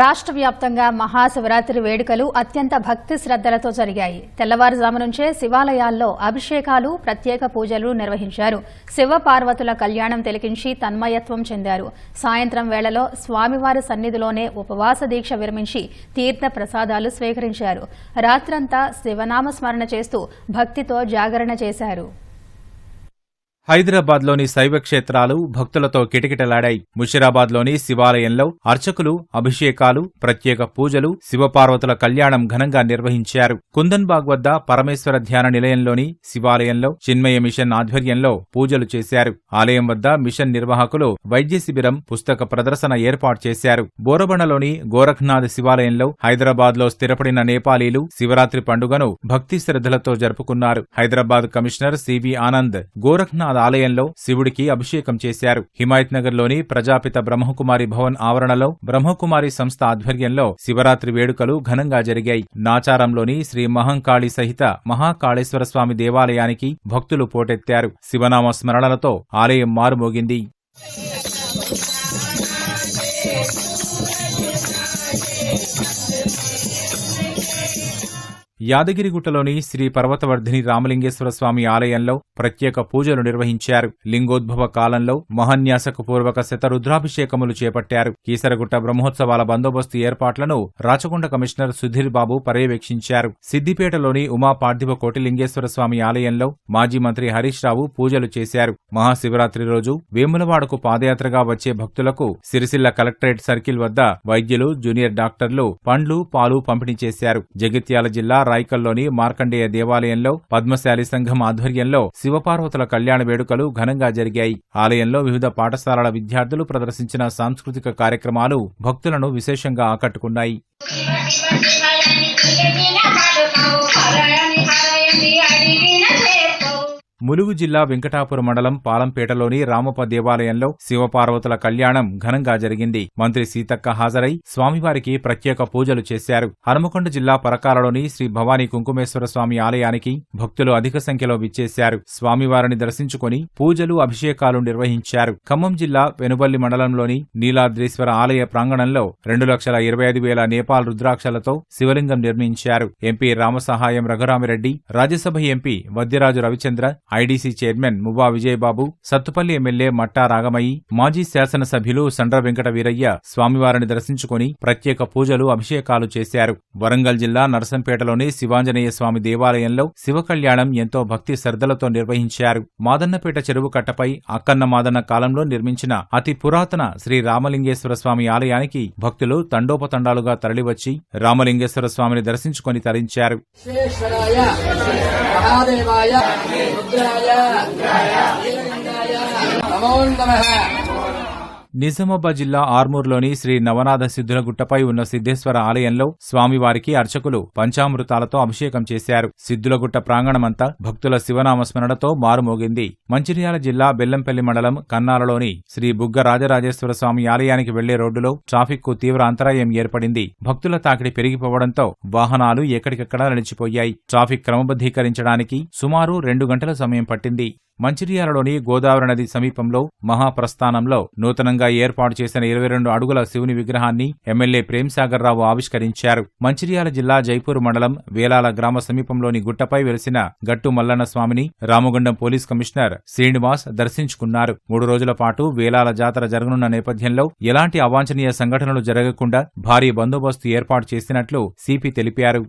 రాష్ట్ర వ్యాప్తంగా మహాశివరాత్రి వేడుకలు అత్యంత భక్తి శ్రద్దలతో జరిగాయి. తెల్లవారుజాము నుంచే శివాలయాల్లో అభిషేకాలు ప్రత్యేక పూజలు నిర్వహించారు. శివ పార్వతుల కళ్యాణం తిలకించి తన్మయత్వం చెందారు. సాయంత్రం వేళలో స్వామివారి సన్నిధిలోనే ఉపవాస దీక్ష విరమించి తీర్థ ప్రసాదాలు స్వీకరించారు. రాత్రంతా శివనామ స్మరణ చేస్తూ భక్తితో జాగరణ చేశారు. హైదరాబాద్లోని శైవ క్షేత్రాలు భక్తులతో కిటకిటలాడాయి. ముషిరాబాద్లోని శివాలయంలో అర్చకులు అభిషేకాలు ప్రత్యేక పూజలు శివపార్వతుల కళ్యాణం ఘనంగా నిర్వహించారు. కుందన్బాగ్ వద్ద పరమేశ్వర ధ్యాన నిలయంలోని శివాలయంలో చిన్మయ మిషన్ ఆధ్వర్యంలో పూజలు చేశారు. ఆలయం వద్ద మిషన్ నిర్వాహకులు వైద్య శిబిరం పుస్తక ప్రదర్శన ఏర్పాటు చేశారు. బోరబండలోని గోరఖ్నాథ్ శివాలయంలో హైదరాబాద్లో స్థిరపడిన నేపాలీలు శివరాత్రి పండుగను భక్తి శ్రద్ధలతో జరుపుకున్నారు. హైదరాబాద్ కమిషనర్ సివి ఆనంద్ గోరఖ్నాథ్ ఆలయంలో శివుడికి అభిషేకం చేశారు. హిమాయత్ నగర్లోని ప్రజాపిత బ్రహ్మకుమారి భవన్ ఆవరణలో బ్రహ్మకుమారి సంస్థ ఆధ్వర్యంలో శివరాత్రి వేడుకలు ఘనంగా జరిగాయి. నాచారంలోని శ్రీ మహంకాళి సహిత మహాకాళేశ్వర స్వామి దేవాలయానికి భక్తులు పోటెత్తారు. శివనామ స్మరణలతో ఆలయం మారుమోగింది. యాదగిరిగుట్టలోని శ్రీ పర్వతవర్ధిని రామలింగేశ్వర స్వామి ఆలయంలో ప్రత్యేక పూజలు నిర్వహించారు. లింగోద్భవ కాలంలో మహాన్యాసకు పూర్వక శతరుద్రాభిషేకములు చేపట్టారు. కీసరగుట్ట బ్రహ్మోత్సవాల బందోబస్తు ఏర్పాట్లను రాచకొండ కమిషనర్ సుధీర్ బాబు పర్యవేక్షించారు. సిద్దిపేటలోని ఉమా పార్థివ కోటిలింగేశ్వర స్వామి ఆలయంలో మాజీ మంత్రి హరీష్ రావు పూజలు చేశారు. మహాశివరాత్రి రోజు వేములవాడకు పాదయాత్రగా వచ్చే భక్తులకు సిరిసిల్ల కలెక్టరేట్ సర్కిల్ వద్ద వైద్యులు జూనియర్ డాక్టర్లు పండ్లు పాలు పంపిణీ చేశారు. జగిత్యాల జిల్లా రాయికల్లోని మార్కండేయ దేవాలయంలో పద్మశాలి సంఘం ఆధ్వర్యంలో శివపార్వతుల కళ్యాణ వేడుకలు ఘనంగా జరిగాయి. ఆలయంలో వివిధ పాఠశాలల విద్యార్థులు ప్రదర్శించిన సాంస్కృతిక కార్యక్రమాలు భక్తులను విశేషంగా ఆకట్టుకున్నాయి. ములుగు జిల్లా వెంకటాపురం మండలం పాలంపేటలోని రామప్ప దేవాలయంలో శివపార్వతుల కళ్యాణం ఘనంగా జరిగింది. మంత్రి సీతక్క హాజరై స్వామివారికి ప్రత్యేక పూజలు చేశారు. హనుమకొండ జిల్లా పరకాలలోని శ్రీ భవానీ కుంకుమేశ్వర స్వామి ఆలయానికి భక్తులు అధిక సంఖ్యలో విచ్చేశారు. స్వామివారిని దర్శించుకుని పూజలు అభిషేకాలు నిర్వహించారు. ఖమ్మం జిల్లా వెనుబల్లి మండలంలోని నీలాద్రీశ్వర ఆలయ ప్రాంగణంలో రెండు లక్షల ఇరవై ఐదు వేల నేపాల్ రుద్రాక్షలతో శివలింగం నిర్మించారు. MP Ramasahayam Raghuramireddy Rajya Sabha MP Vaddiraju Ravichandra IDC chairman Muvva Vijayababu Sathupalli MLA Matta Ragamayi మాజీ శాసనసభ్యులు సండ్ర వెంకట వీరయ్య స్వామివారిని దర్శించుకుని ప్రత్యేక పూజలు అభిషేకాలు చేశారు. వరంగల్ జిల్లా నరసంపేటలోని శివాంజనేయ స్వామి దేవాలయంలో శివకళ్యాణం ఎంతో భక్తి శ్రద్ధలతో నిర్వహించారు. మాదన్నపేట చెరువు కట్టపై అక్కన్న మాదన్న కాలంలో నిర్మించిన అతి పురాతన శ్రీ రామలింగేశ్వర స్వామి ఆలయానికి భక్తులు తండోపతండాలుగా తరలివచ్చి రామలింగేశ్వర స్వామిని దర్శించుకుని తరించారు. విశ్వేశ్వరాయ మహాదేవాయ నమో నిజామాబాద్ జిల్లా ఆర్మూర్లోని శ్రీ నవనాథ సిద్ధుల గుట్టపై ఉన్న సిద్ధేశ్వర ఆలయంలో స్వామివారికి అర్చకులు పంచామృతాలతో అభిషేకం చేశారు. సిద్ధులగుట్ట ప్రాంగణమంతా భక్తుల శివనామస్మరణతో మారుమోగింది. మంచిర్యాల జిల్లా బెల్లంపల్లి మండలం కన్నాలలోని శ్రీ బుగ్గ రాజరాజేశ్వర స్వామి ఆలయానికి వెళ్ళే రోడ్డులో ట్రాఫిక్కు తీవ్ర అంతరాయం ఏర్పడింది. భక్తుల తాకిడి పెరిగిపోవడంతో వాహనాలు ఎక్కడికక్కడ నిలిచిపోయాయి. ట్రాఫిక్ క్రమబద్దీకరించడానికి సుమారు రెండు గంటల సమయం పట్టింది. మంచిర్యాలలోని గోదావరి నది సమీపంలో మహాప్రస్థానంలో నూతనంగా ఏర్పాటు చేసిన ఇరవై రెండు అడుగుల శివుని విగ్రహాన్ని ఎమ్మెల్యే ప్రేమ్సాగర్ రావు ఆవిష్కరించారు. మంచిర్యాల జిల్లా జైపూర్ మండలం వేలాల గ్రామ సమీపంలోని గుట్టపై వెలిసిన గట్టు మల్లన్న స్వామిని రామగుండం పోలీస్ కమిషనర్ శ్రీనివాస్ దర్శించుకున్నారు. మూడు రోజుల పాటు వేలాల జాతర జరగనున్న నేపథ్యంలో ఎలాంటి అవాంఛనీయ సంఘటనలు జరగకుండా భారీ బందోబస్తు ఏర్పాటు చేసినట్లు సిపి తెలిపారు.